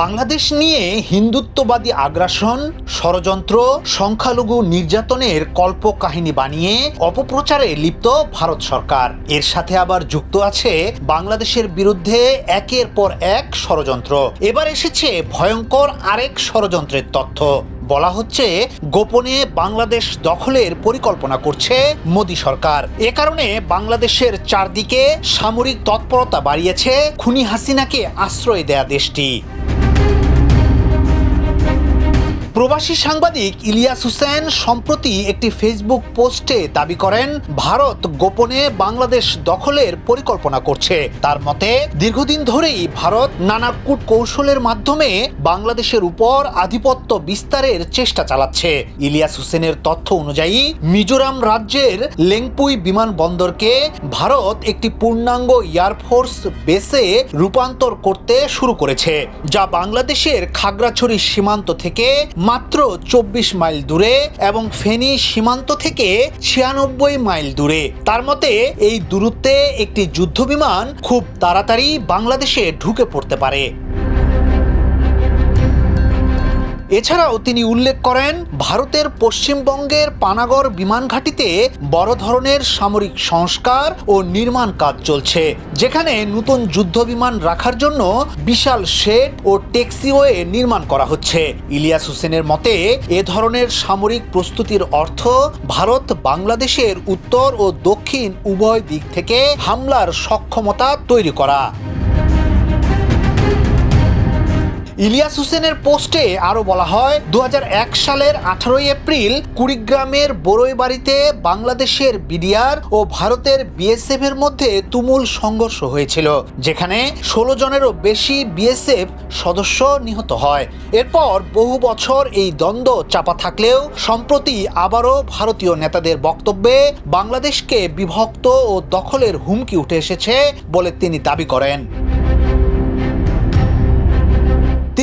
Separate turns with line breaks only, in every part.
বাংলাদেশ নিয়ে হিন্দুত্ববাদী আগ্রাসন, ষড়যন্ত্র, সংখ্যালঘু নির্যাতনের কল্পকাহিনী বানিয়ে অপপ্রচারে লিপ্ত ভারত সরকার। এর সাথে আবার যুক্ত আছে বাংলাদেশের বিরুদ্ধে একের পর এক ষড়যন্ত্র। এবার এসেছে ভয়ঙ্কর আরেক ষড়যন্ত্রের তথ্য। বলা হচ্ছে, গোপনে বাংলাদেশ দখলের পরিকল্পনা করছে মোদী সরকার। এ কারণে বাংলাদেশের চারদিকে সামরিক তৎপরতা বাড়িয়েছে খুনি হাসিনাকে আশ্রয় দেয়া দেশটি। প্রবাসী সাংবাদিক ইলিয়াস হোসেন সম্প্রতি একটি ফেসবুক পোস্টে দাবি করেন, ভারত গোপনে বাংলাদেশ দখলের পরিকল্পনা করছে। তার মতে, দীর্ঘদিন ধরেই ভারত নানা কূট কৌশলের মাধ্যমে বাংলাদেশের উপর আধিপত্য বিস্তারের চেষ্টা চালাচ্ছে। ইলিয়াস হুসেনের তথ্য অনুযায়ী, মিজোরাম রাজ্যের লেংপুই বিমানবন্দরকে ভারত একটি পূর্ণাঙ্গ এয়ারফোর্স বেসে রূপান্তর করতে শুরু করেছে, যা বাংলাদেশের খাগড়াছড়ি সীমান্ত থেকে মাত্র চব্বিশ মাইল দূরে এবং ফেনী সীমান্ত থেকে ছিয়ানব্বই মাইল দূরে। তার মতে, এই দূরত্বে একটি যুদ্ধবিমান খুব তাড়াতাড়ি বাংলাদেশে ঢুকে পড়তে পারে। এছাড়াও তিনি উল্লেখ করেন, ভারতের পশ্চিমবঙ্গের পানাগড় বিমান ঘাঁটিতে বড় ধরনের সামরিক সংস্কার ও নির্মাণ কাজ চলছে, যেখানে নতুন যুদ্ধ বিমান রাখার জন্য বিশাল শেড ও টেক্সিওয়ে নির্মাণ করা হচ্ছে। ইলিয়াস হোসেনের মতে, এ ধরনের সামরিক প্রস্তুতির অর্থ ভারত বাংলাদেশের উত্তর ও দক্ষিণ উভয় দিক থেকে হামলার সক্ষমতা তৈরি করা। ইলিয়াস হোসেনের পোস্টে আরও বলা হয় দু হাজার এক সালের আঠারোই এপ্রিল কুড়িগ্রামের বড়ই বাড়িতে বাংলাদেশের বিডিআর ও ভারতের বিএসএফ এর মধ্যে তুমুল সংঘর্ষ হয়েছিল, যেখানে ষোলো জনেরও বেশি বিএসএফ সদস্য নিহত হয়। এরপর বহু বছর এই দ্বন্দ্ব চাপা থাকলেও সম্প্রতি আবারও ভারতীয় নেতাদের বক্তব্যে বাংলাদেশকে বিভক্ত ও দখলের হুমকি উঠে এসেছে বলে তিনি দাবি করেন।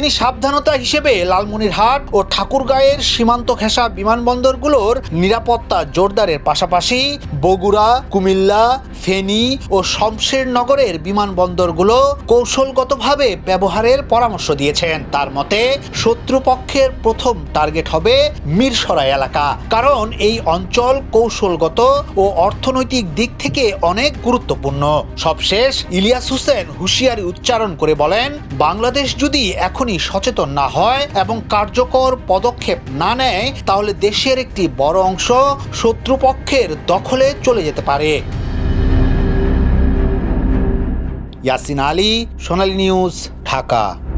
তিনি সাবধানতা হিসেবে লালমনিরহাট ও ঠাকুরগাঁয়ের সীমান্ত ঘেঁষা বিমানবন্দরগুলোর নিরাপত্তা জোরদারের পাশাপাশি বগুড়া, কুমিল্লা, ফেনী ও শমশেরনগরের বিমানবন্দরগুলো কৌশলগতভাবে ব্যবহারের পরামর্শ দিয়েছেন। তার মতে, শত্রুপক্ষের প্রথম টার্গেট হবে মিরসরাই এলাকা। কারণ এই অঞ্চল কৌশলগত ও অর্থনৈতিক দিক থেকে অনেক গুরুত্বপূর্ণ। সবশেষ, ইলিয়াস হোসেন হুঁশিয়ারি উচ্চারণ করে বলেন, বাংলাদেশ যদি এখনই সচেতন না হয় এবং কার্যকর পদক্ষেপ না নেয়, তাহলে দেশের একটি বড় অংশ শত্রুপক্ষের দখলে চলে যেতে পারে। ইয়াসিন আলী, সোনালী নিউজ, ঢাকা।